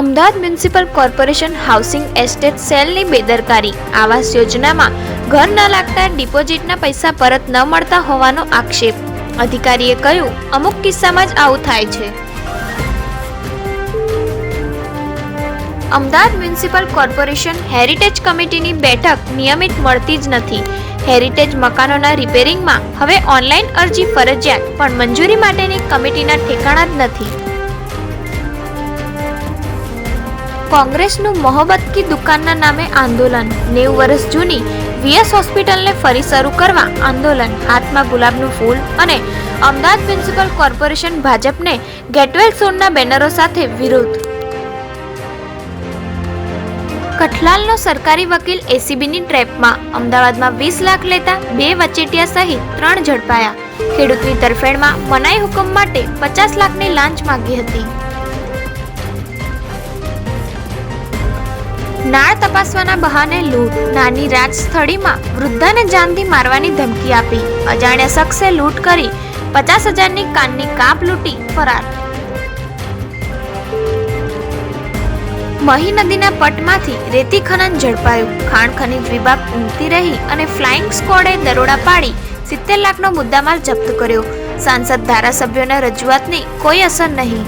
Ahmedabad municipal corporation housing estate સેલની બેદરકારી. આવાસ યોજનામાં ઘર ન લાગતા ડિપોઝિટના પૈસા પરત ન મળતા હોવાનો આક્ષેપ. અધિકારીએ કહ્યું, અમુક કિસ્સામાં જ આવું થાય છે. અમદાવાદ મ્યુનિસિપલ કોર્પોરેશન હેરિટેજ કમિટીની બેઠક નિયમિત મળતી જ નથી. હેરિટેજ મકાનોના રિપેરિંગમાં હવે ઓનલાઈન અરજી ફરજિયાત, પણ મંજૂરી માટેની કમિટીના ઠેકાણા જ નથી. કોંગ્રેસનું મોહબ્બત કી દુકાનના નામે આંદોલન. નેવું વર્ષ જૂની વીએસ હોસ્પિટલને ફરી શરૂ કરવા આંદોલન. હાથમાં ગુલાબનું ફૂલ અને અમદાવાદ મ્યુનિસિપલ કોર્પોરેશન ભાજપને ગેટવેલ સોનના બેનરો સાથે વિરોધ. કઠલાલનો સરકારી વકીલ એસીબીની ટ્રેપમાં અમદાવાદમાં વીસ લાખ લેતા બે વચેટિયા સહિત ત્રણ ઝડપાયા. ખેડૂતની તરફેણમાં મનાઈ હુકમ માટે પચાસ લાખની લાંચ માંગી હતી. નાળ તપાસવાના બહાને લૂંટ. નાની રાજસ્થળીમાં વૃદ્ધાને જાનથી મારવાની ધમકી આપી. અજાણ્યા શખ્સે લૂંટ કરી પચાસ હજારની કાનની કાપ લૂંટી ફરાર. મહી નદીના પટમાંથી રેતી ખનન ઝડપાયું. ખાણ ખનીજ વિભાગ ઊંઘતી રહી અને ફ્લાઇંગ સ્કોડે દરોડા પાડી સિત્તેર લાખનો મુદ્દામાલ જપ્ત કર્યો. સાંસદ ધારાસભ્યોના રજૂઆતની કોઈ અસર નહીં.